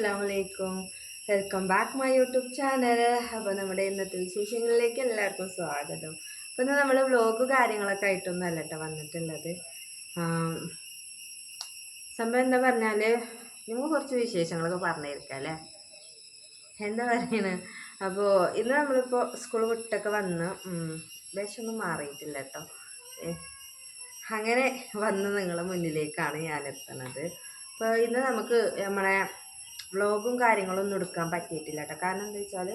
അസ്സാമലൈക്കും welcome back my YouTube channel അപ്പോൾ നമ്മുടെ ഇന്നത്തെ വിശേഷങ്ങളിലേക്ക് എല്ലാവർക്കും സ്വാഗതം. അപ്പോൾ ഇന്ന് നമ്മൾ വ്ലോഗ് കാര്യങ്ങളൊക്കെ ആയിട്ടൊന്നും അല്ല കേട്ടോ വന്നിട്ടുള്ളത്. സംഭവം എന്താ പറഞ്ഞാൽ നിങ്ങൾ കുറച്ച് വിശേഷങ്ങളൊക്കെ പറഞ്ഞിരിക്കാം അല്ലേ? എന്താ പറയണ? അപ്പോൾ ഇന്ന് നമ്മളിപ്പോൾ സ്കൂൾ വിട്ടൊക്കെ വന്ന് വിഷമൊന്നും മാറിയിട്ടില്ല കേട്ടോ. അങ്ങനെ വന്ന് നിങ്ങളുടെ മുന്നിലേക്കാണ് ഞാൻ എത്തുന്നത് അപ്പോൾ ഇന്ന് നമുക്ക് നമ്മളെ വ്ളോഗും കാര്യങ്ങളും ഒന്നും എടുക്കാൻ പറ്റിയിട്ടില്ല കേട്ടോ കാരണം എന്താ വെച്ചാൽ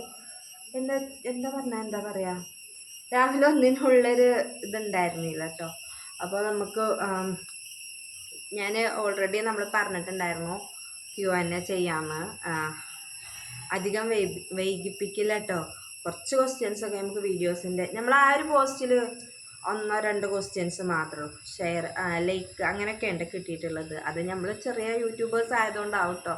എന്താ എന്താ പറഞ്ഞാൽ എന്താ പറയുക രാവിലെ ഒന്നിനുള്ളൊരു ഇതുണ്ടായിരുന്നില്ല കേട്ടോ അപ്പോൾ നമുക്ക് ഞാൻ ഓൾറെഡി നമ്മൾ പറഞ്ഞിട്ടുണ്ടായിരുന്നു ക്യു എന്നെ ചെയ്യാമെന്ന് അധികം വൈ വൈകിപ്പിക്കില്ല കേട്ടോ കുറച്ച് ക്വസ്റ്റ്യൻസ് ഒക്കെ നമുക്ക് വീഡിയോസിന്റെ നമ്മൾ ആ ഒരു പോസ്റ്റിൽ ഒന്നോ രണ്ടോ ക്വസ്റ്റ്യൻസ് മാത്രം ഷെയർ ലൈക്ക് അങ്ങനെയൊക്കെ ഉണ്ട് കിട്ടിയിട്ടുള്ളത്. അത് നമ്മൾ ചെറിയ യൂട്യൂബേഴ്സ് ആയതുകൊണ്ടാവും കേട്ടോ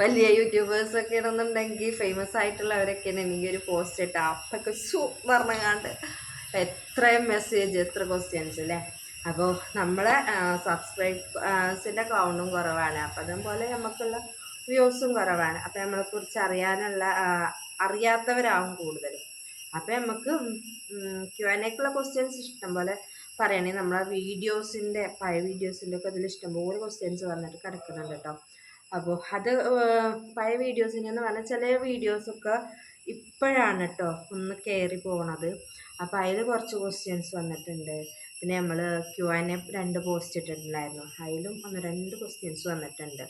വലിയ യൂട്യൂബേഴ്സ് ഒക്കെ ഇടുന്നുണ്ടെങ്കിൽ ഫേമസ് ആയിട്ടുള്ളവരൊക്കെ എനിക്ക് ഒരു പോസ്റ്റ് ഇട്ടാൽ അപ്പൊക്കെ സു എത്രയും മെസ്സേജ് എത്ര ക്വസ്റ്റ്യൻസ് അല്ലേ അപ്പോൾ നമ്മളെ സബ്സ്ക്രൈബേഴ്സിന്റെ കൗണ്ടും കുറവാണ്. അപ്പം അതുപോലെ നമുക്കുള്ള വ്യൂസും കുറവാണ്. അപ്പം നമ്മളെക്കുറിച്ച് അറിയാനുള്ള അറിയാത്തവരാകും കൂടുതലും. അപ്പം നമുക്ക് ക്യു എൻ എക്കുള്ള ക്വസ്റ്റ്യൻസ് ഇഷ്ടംപോലെ പറയണേ. നമ്മളെ വീഡിയോസിന്റെ പഴയ വീഡിയോസിന്റെ ഒക്കെ അതിൽ ഇഷ്ടംപോലെ ക്വസ്റ്റ്യൻസ് വന്നിട്ട് കിടക്കുന്നുണ്ട് കേട്ടോ അപ്പോൾ അത് പഴയ വീഡിയോസിന് എന്ന് പറഞ്ഞാൽ ചില വീഡിയോസൊക്കെ ഇപ്പോഴാണ് കേട്ടോ ഒന്ന് കയറി പോണത്. അപ്പോൾ അതിൽ കുറച്ച് ക്വസ്റ്റ്യൻസ് വന്നിട്ടുണ്ട്. പിന്നെ നമ്മൾ ക്യു ആൻ എ രണ്ട് പോസ്റ്റ് ഇട്ടിട്ടുണ്ടായിരുന്നു. അതിലും ഒന്ന് രണ്ട് ക്വസ്റ്റ്യൻസ് വന്നിട്ടുണ്ട്.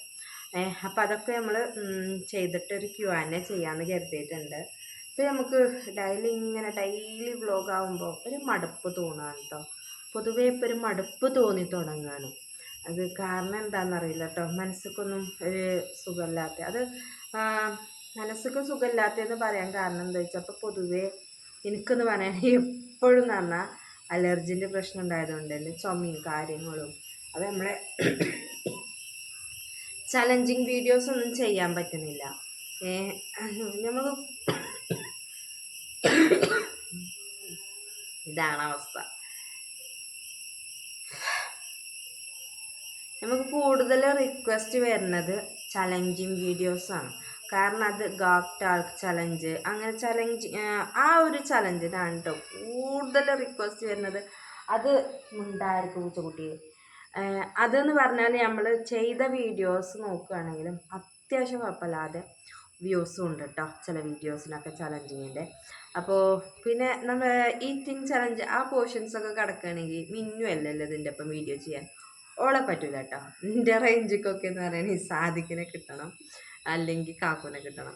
അപ്പോൾ അതൊക്കെ നമ്മൾ ചെയ്തിട്ട് ഒരു ക്യു ആൻ എ ചെയ്യാമെന്ന് കരുതിയിട്ടുണ്ട്. ഇപ്പം നമുക്ക് ഡെയിലി ഇങ്ങനെ ഡെയിലി വ്ലോഗ് ആകുമ്പോൾ ഒരു മടുപ്പ് തോന്നുകയാണ് കേട്ടോ പൊതുവേ ഇപ്പോൾ ഒരു മടുപ്പ് തോന്നി തുടങ്ങുകയാണ് അത് കാരണം എന്താണെന്നറിയില്ല കേട്ടോ മനസ്സിക്കൊന്നും ഒരു സുഖമില്ലാത്ത അത് മനസ്സിക്ക് സുഖമില്ലാത്തതെന്ന് പറയാൻ കാരണം എന്താ വെച്ചാൽ അപ്പോൾ പൊതുവേ എനിക്കെന്ന് പറയുകയാണെങ്കിൽ എപ്പോഴും എന്ന് പറഞ്ഞാൽ അലർജിന്റെ പ്രശ്നം ഉണ്ടായതുകൊണ്ട് തന്നെ ചുമയും കാര്യങ്ങളും അത് നമ്മളെ ചലഞ്ചിങ് വീഡിയോസ് ഒന്നും ചെയ്യാൻ പറ്റുന്നില്ല. നമ്മൾ ഇതാണ് അവസ്ഥ. നമുക്ക് കൂടുതൽ റിക്വസ്റ്റ് വരുന്നത് ചലഞ്ചിങ് വീഡിയോസാണ് കാരണം അത് ഗാപ് ടാക്ക് ചലഞ്ച് അങ്ങനെ ചലഞ്ച് ആ ഒരു ചലഞ്ചിനാണ് കേട്ടോ കൂടുതൽ റിക്വസ്റ്റ് വരുന്നത് അത് മുണ്ടായിരിക്കും പൂച്ചക്കുട്ടി ഏഹ് അതെന്ന് പറഞ്ഞാൽ നമ്മൾ ചെയ്ത വീഡിയോസ് നോക്കുകയാണെങ്കിലും അത്യാവശ്യം കുഴപ്പമില്ലാതെ വ്യൂസും ഉണ്ട് കേട്ടോ ചില വീഡിയോസിനൊക്കെ ചലഞ്ചിങ്ങിന്റെ അപ്പോൾ പിന്നെ നമ്മൾ ഈറ്റിംഗ് ചലഞ്ച് ആ പോർഷൻസൊക്കെ കിടക്കുകയാണെങ്കിൽ മിന്നുമല്ലല്ലോ ഇതിന്റെ ഒപ്പം വീഡിയോ ചെയ്യാൻ? ഓളെ പറ്റൂല കേട്ടോ എന്റെ റേഞ്ചിക്കൊക്കെ എന്ന് പറയുകയാണെങ്കിൽ സാധിക്കിനെ കിട്ടണം. അല്ലെങ്കിൽ കാക്കുനെ കിട്ടണം.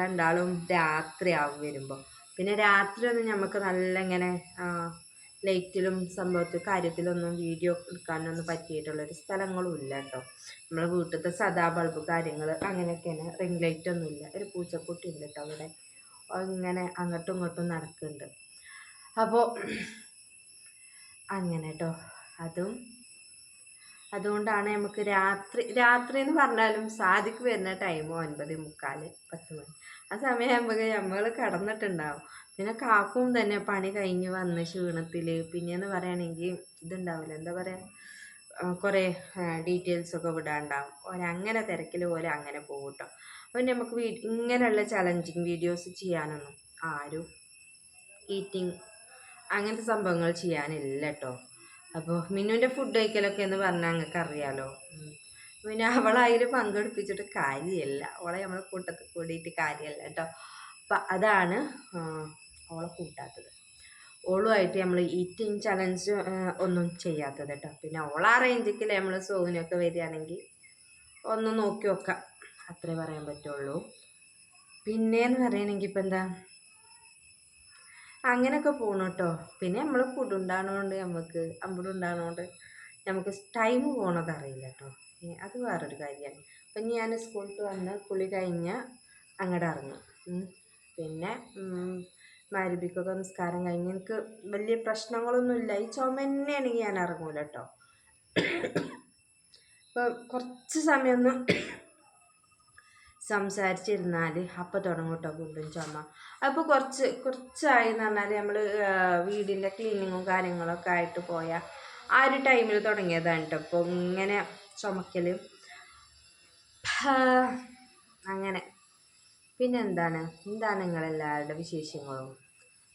രണ്ടാളും രാത്രിയാവും വരുമ്പോൾ പിന്നെ രാത്രി ഒന്നും നമുക്ക് നല്ല ഇങ്ങനെ ലൈറ്റിലും സംഭവത്തിൽ കാര്യത്തിലൊന്നും വീഡിയോ എടുക്കാനൊന്നും പറ്റിയിട്ടുള്ളൊരു സ്ഥലങ്ങളും ഇല്ല കേട്ടോ നമ്മളെ വീട്ടിലത്തെ സദാ ബൾബ് കാര്യങ്ങൾ അങ്ങനെയൊക്കെയാണ്. റിംഗ് ലൈറ്റ് ഒന്നും ഇല്ല. ഒരു പൂച്ചക്കുട്ടി ഉണ്ട് കേട്ടോ അവിടെ. ഇങ്ങനെ അങ്ങോട്ടും ഇങ്ങോട്ടും നടക്കുന്നുണ്ട് അപ്പോൾ അങ്ങനെ കേട്ടോ അതും അതുകൊണ്ടാണ് നമുക്ക് രാത്രി രാത്രി എന്ന് പറഞ്ഞാലും സാധിക്ക് വരുന്ന ടൈം ഒൻപത് മുക്കാൽ പത്ത് മണി. ആ സമയമാകുമ്പോൾ നമ്മൾ കടന്നിട്ടുണ്ടാവും. പിന്നെ കാക്കും തന്നെ പണി കഴിഞ്ഞ് വന്ന് ക്ഷീണത്തിൽ പിന്നെയെന്ന് പറയുകയാണെങ്കിൽ ഇതുണ്ടാവില്ല എന്താ പറയുക കുറേ ഡീറ്റെയിൽസൊക്കെ വിടാണ്ടാവും. ഓരങ്ങനെ തിരക്കിൽ പോലെ അങ്ങനെ പോകും കേട്ടോ പിന്നെ നമുക്ക് വീ ഇങ്ങനെയുള്ള ചലഞ്ചിങ് വീഡിയോസ് ചെയ്യാനൊന്നും ആരും ഈറ്റിംഗ് അങ്ങനത്തെ സംഭവങ്ങൾ ചെയ്യാനില്ല കേട്ടോ അപ്പോൾ മിന്നുവിന്റെ ഫുഡ് കഴിക്കലൊക്കെ എന്ന് പറഞ്ഞാൽ ഞങ്ങൾക്ക് അറിയാലോ. പിന്നെ അവളതിൽ പങ്കെടുപ്പിച്ചിട്ട് കാര്യമല്ല. അവളെ നമ്മളെ കൂട്ടത്തിൽ കൂടിയിട്ട് കാര്യമല്ല കേട്ടോ. അപ്പം അതാണ് അവളെ കൂട്ടാത്തത്. ഓളുമായിട്ട് നമ്മൾ ഈറ്റിംഗ് ചലഞ്ച് ഒന്നും ചെയ്യാത്തത് കേട്ടോ. പിന്നെ ഓളാ റേഞ്ചിൽ നമ്മൾ സോവിനൊക്കെ വരികയാണെങ്കിൽ ഒന്ന് നോക്കി നോക്കാം അത്രേ പറയാൻ പറ്റുള്ളൂ. പിന്നെയെന്ന് പറയണമെങ്കിൽ ഇപ്പം എന്താ അങ്ങനെയൊക്കെ പോകണം കേട്ടോ പിന്നെ നമ്മൾ ഫുഡ് ഉണ്ടാകണോണ്ട് നമുക്ക് അമ്പടം ഉണ്ടാകുന്നതുകൊണ്ട് നമുക്ക് ടൈം പോകണത് അറിയില്ല കേട്ടോ അത് വേറൊരു കാര്യമാണ് അപ്പം ഞാൻ സ്കൂളിൽ വന്ന് കുളി കഴിഞ്ഞ് അങ്ങോട്ട് ഇറങ്ങും പിന്നെ മാരുബിക്കൊക്കെ നിസ്കാരം കഴിഞ്ഞ് എനിക്ക് വലിയ പ്രശ്നങ്ങളൊന്നുമില്ല ഈ ചുമ തന്നെയാണെങ്കിൽ ഞാൻ ഇറങ്ങൂല കേട്ടോ ഇപ്പോൾ കുറച്ച് സമയമൊന്നും സംസാരിച്ചിരുന്നാൽ അപ്പം തുടങ്ങും കേട്ടോ വീണ്ടും ചുമ. അപ്പോൾ കുറച്ച് കുറച്ചായി എന്ന് പറഞ്ഞാൽ നമ്മൾ വീടിന്റെ ക്ലീനിങ്ങും കാര്യങ്ങളൊക്കെ ആയിട്ട് പോയ ആ ഒരു ടൈമിൽ തുടങ്ങിയതാണ് കേട്ടോ അപ്പോൾ ഇങ്ങനെ ചുമക്കൽ അങ്ങനെ. പിന്നെ എന്താണ് എന്താണ് നിങ്ങളെല്ലാവരുടെ വിശേഷങ്ങളും?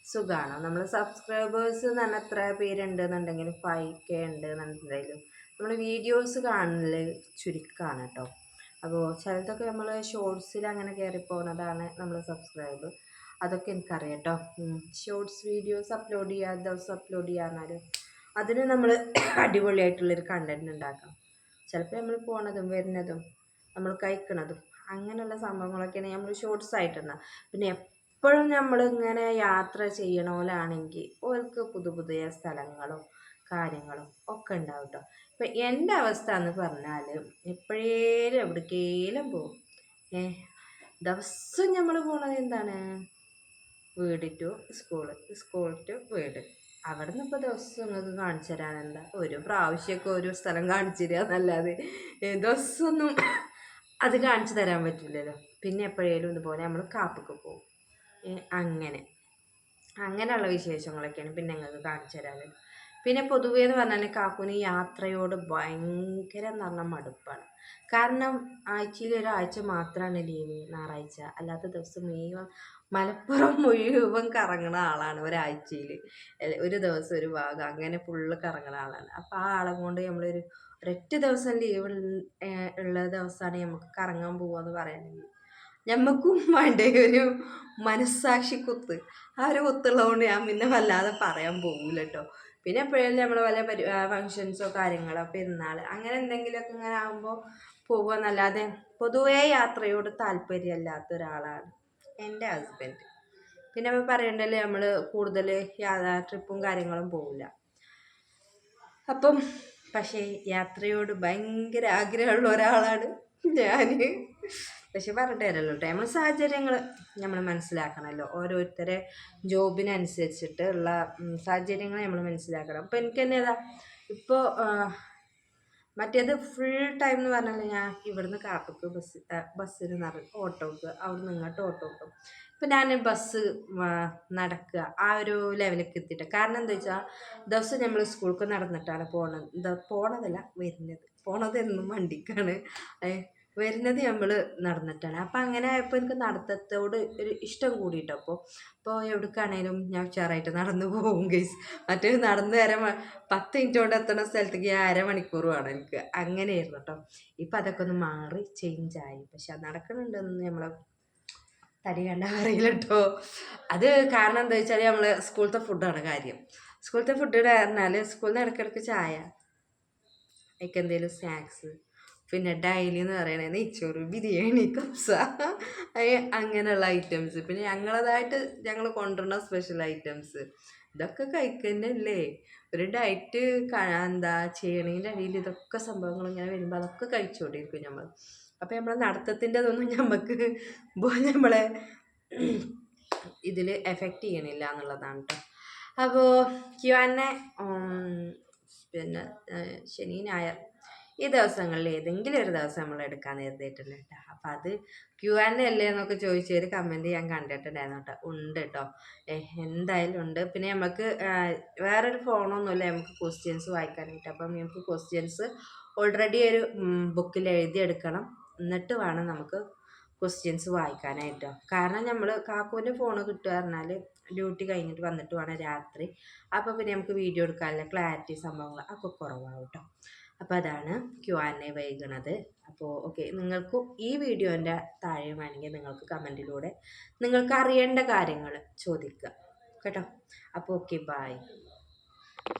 സുഖമാണോ നമ്മൾ സബ്സ്ക്രൈബേഴ്സ് എന്ന് പറഞ്ഞാൽ എത്ര പേരുണ്ട് എന്നുണ്ടെങ്കിൽ ഫൈവ് കെ ഉണ്ട് എന്നുണ്ടെങ്കിലും നമ്മൾ വീഡിയോസ് കാണൽ ചുരുക്കമാണ് കേട്ടോ അപ്പോൾ ചിലതൊക്കെ നമ്മൾ ഷോർട്സിൽ അങ്ങനെ കയറി പോകുന്നതാണ് നമ്മൾ സബ്സ്ക്രൈബ് അതൊക്കെ എനിക്കറിയാം കേട്ടോ ഷോർട്സ് വീഡിയോസ് അപ്ലോഡ് ചെയ്യുക ദിവസം അപ്ലോഡ് ചെയ്യാന്നാലും അതിന് നമ്മൾ അടിപൊളിയായിട്ടുള്ളൊരു കണ്ടന്റ് ഉണ്ടാക്കാം. ചിലപ്പോൾ നമ്മൾ പോണതും വരുന്നതും നമ്മൾ കഴിക്കണതും അങ്ങനെയുള്ള സംഭവങ്ങളൊക്കെയാണ് നമ്മൾ ഷോർട്സ് ആയിട്ടുണ്ട് പിന്നെ എപ്പോഴും നമ്മൾ ഇങ്ങനെ യാത്ര ചെയ്യണോലാണെങ്കിൽ ഓർക്ക് പുതു പുതിയ സ്ഥലങ്ങളും കാര്യങ്ങളും ഒക്കെ ഉണ്ടാവും കേട്ടോ ഇപ്പം എന്റെ അവസ്ഥ എന്ന് പറഞ്ഞാൽ എപ്പോഴേലും എവിടേക്കേലും പോകും ഏ ദിവസം നമ്മൾ പോണത് എന്താണ്? വീട് ടു സ്കൂൾ സ്കൂൾ ടു വീട്. അവിടെ നിന്ന് ഇപ്പോൾ ദിവസം നിങ്ങൾക്ക് കാണിച്ചു തരാൻ എന്താ? ഒരു പ്രാവശ്യമൊക്കെ ഒരു സ്ഥലം കാണിച്ചു തരിക എന്നല്ലാതെ. ദിവസമൊന്നും അത് കാണിച്ചു തരാൻ പറ്റില്ലല്ലോ. പിന്നെ എപ്പോഴേലും ഇതുപോലെ നമ്മൾ കാപ്പൊക്കെ പോകും അങ്ങനെ. അങ്ങനെയുള്ള വിശേഷങ്ങളൊക്കെയാണ് പിന്നെ നിങ്ങൾക്ക് കാണിച്ചു തരാൻ പിന്നെ പൊതുവേ എന്ന് പറഞ്ഞാൽ കാക്കുന് യാത്രയോട് ഭയങ്കര എന്ന് പറഞ്ഞാൽ മടുപ്പാണ്. കാരണം ആഴ്ചയിൽ ഒരാഴ്ച മാത്രമാണ് ലീവ് ഞായറാഴ്ച. അല്ലാത്ത ദിവസം മുഴുവൻ മലപ്പുറം മുഴുവൻ കറങ്ങണ ആളാണ് ഒരാഴ്ചയിൽ ഒരു ദിവസം ഒരു ഭാഗം അങ്ങനെ ഫുള്ള് കറങ്ങണ ആളാണ്. അപ്പോൾ ആ ആളെ കൊണ്ട് നമ്മളൊരു ഒരൊറ്റ ദിവസം ലീവ് ഉള്ള ദിവസമാണ് നമുക്ക് കറങ്ങാൻ പോവാന്ന് പറയുകയാണെങ്കിൽ ഞമ്മക്കും വേണ്ടേ ഒരു മനസ്സാക്ഷി കുത്ത്. ആ ഒരു കുത്തുള്ളതുകൊണ്ട് ഞാൻ പിന്നെ വല്ലാതെ പറയാൻ പോകില്ല കേട്ടോ പിന്നെ എപ്പോഴെങ്കിലും നമ്മൾ വല്ല പരി ഫങ്ഷൻസോ കാര്യങ്ങളോ പെരുന്നാൾ അങ്ങനെ എന്തെങ്കിലുമൊക്കെ ഇങ്ങനെ ആകുമ്പോൾ പോകുക എന്നല്ലാതെ പൊതുവേ യാത്രയോട് താല്പര്യമല്ലാത്ത ഒരാളാണ് എന്റെ ഹസ്ബൻഡ് പിന്നെ നമ്മൾ പറയണ്ടല്ലേ നമ്മൾ കൂടുതൽ യാത്ര ട്രിപ്പും കാര്യങ്ങളും പോകില്ല അപ്പം പക്ഷേ യാത്രയോട് ഭയങ്കര ആഗ്രഹമുള്ള ഒരാളാണ് ഞാൻ പക്ഷെ പറഞ്ഞിട്ട് തരല്ലോ കേട്ടോ നമ്മൾ സാഹചര്യങ്ങൾ നമ്മൾ മനസ്സിലാക്കണമല്ലോ. ഓരോരുത്തരെ ജോബിനനുസരിച്ചിട്ട് ഉള്ള സാഹചര്യങ്ങൾ നമ്മൾ മനസ്സിലാക്കണം. അപ്പോൾ എനിക്ക് തന്നെ ഏതാ ഇപ്പോൾ മറ്റേത് ഫുൾ ടൈം എന്ന് പറഞ്ഞാൽ ഞാൻ ഇവിടുന്ന് കാപ്പക്ക് ബസ് ബസ്സിന് അവിടെ നിന്ന് ഇങ്ങോട്ട് ഓട്ടോക്ക്. ഇപ്പം ഞാൻ ബസ് നടക്കുക. ആ ഒരു ലെവലിലേക്ക് എത്തിയിട്ട്. കാരണം എന്താ വെച്ചാൽ ദിവസം നമ്മൾ സ്കൂൾക്ക് നടന്നിട്ടാണ് പോണത്. പോണതല്ല വരുന്നത്. പോണത് എന്നും വണ്ടിക്കാണ്. വരുന്നത് നമ്മൾ നടന്നിട്ടാണ്. അപ്പം അങ്ങനെ ആയപ്പോൾ എനിക്ക് നടത്തത്തോട് ഒരു ഇഷ്ടം കൂടിയിട്ടോ. അപ്പോൾ ഇപ്പോൾ എവിടേക്കാണേലും ഞാൻ ഉഷാറായിട്ട് നടന്നു പോകും ഗൈസ് മറ്റേ നടന്ന് അര പത്ത് മിനിറ്റ് കൊണ്ട് എത്തുന്ന സ്ഥലത്തേക്ക് അരമണിക്കൂർ വേണം എനിക്ക്. അങ്ങനെയായിരുന്നു കേട്ടോ ഇപ്പം അതൊക്കെ ഒന്ന് മാറി ചേഞ്ചായി പക്ഷെ അത് നടക്കണുണ്ടെന്ന് നമ്മളെ തടി കണ്ട അറിയില്ല കേട്ടോ അത് കാരണം എന്താ വെച്ചാൽ നമ്മൾ സ്കൂളത്തെ ഫുഡാണ് കാര്യം. സ്കൂളത്തെ ഫുഡ് പറഞ്ഞാൽ സ്കൂളിൽ നിന്ന് ഇടയ്ക്കിടയ്ക്ക് ചായ അതിക്ക് എന്തെങ്കിലും സ്നാക്സ് പിന്നെ ഡൈലി എന്ന് പറയുന്നത് നെയ്ച്ചോറ് ബിരിയാണി കപ്സ അങ്ങനെയുള്ള ഐറ്റംസ് പിന്നെ ഞങ്ങളതായിട്ട് ഞങ്ങൾ കൊണ്ടുവരുന്ന സ്പെഷ്യൽ ഐറ്റംസ് ഇതൊക്കെ കഴിക്കുന്നല്ലേ. ഒരു ഡയറ്റ് എന്താ ചെയ്യണതിന്റെ ഇടയിൽ ഇതൊക്കെ സംഭവങ്ങൾ ഇങ്ങനെ വരുമ്പോൾ അതൊക്കെ കഴിച്ചുകൊണ്ടിരിക്കും നമ്മൾ അപ്പോൾ നമ്മളെ നടത്തത്തിന്റെ അതൊന്നും നമുക്ക് നമ്മളെ ഇതിൽ എഫക്റ്റ് ചെയ്യണില്ല എന്നുള്ളതാണ് കേട്ടോ അപ്പോൾ ക്യു പിന്നെ ശനി ഞായർ ഈ ദിവസങ്ങളിൽ ഏതെങ്കിലും ഒരു ദിവസം നമ്മൾ എടുക്കാൻ നേരത്തിയിട്ടുണ്ട് കേട്ടോ. അപ്പം അത് ക്യു ആൻഡ് അല്ലേ എന്നൊക്കെ ചോദിച്ച ഒരു കമന്റ് ഞാൻ കണ്ടിട്ടുണ്ടായിരുന്നു കേട്ടോ. ഉണ്ട് കേട്ടോ. എന്തായാലും ഉണ്ട്. പിന്നെ നമുക്ക് വേറൊരു ഫോണൊന്നുമില്ല നമുക്ക് ക്വസ്റ്റ്യൻസ് വായിക്കാനായിട്ട്. അപ്പം നമുക്ക് ക്വസ്റ്റ്യൻസ് ഓൾറെഡി ഒരു ബുക്കിൽ എഴുതിയെടുക്കണം. എന്നിട്ട് വേണം നമുക്ക് ക്വസ്റ്റ്യൻസ് വായിക്കാനായിട്ടോ. കാരണം നമ്മൾ കാക്കുവിന്റെ ഫോൺ കിട്ടുക പറഞ്ഞാൽ ഡ്യൂട്ടി കഴിഞ്ഞിട്ട് വന്നിട്ട് വേണം രാത്രി. അപ്പോൾ പിന്നെ നമുക്ക് വീഡിയോ എടുക്കാനുള്ള ക്ലാരിറ്റി സംഭവങ്ങൾ ഒക്കെ കുറവാകും കേട്ടോ. അപ്പോൾ അതാണ് ക്യു ആൻ എ വൈകുന്നത് അപ്പോൾ ഓക്കെ നിങ്ങൾക്കും ഈ വീഡിയോന്റെ താഴെ വേണമെങ്കിൽ നിങ്ങൾക്ക് കമന്റിലൂടെ നിങ്ങൾക്ക് അറിയേണ്ട കാര്യങ്ങൾ ചോദിക്കുക. കേട്ടോ? അപ്പോൾ ഓക്കെ ബായ്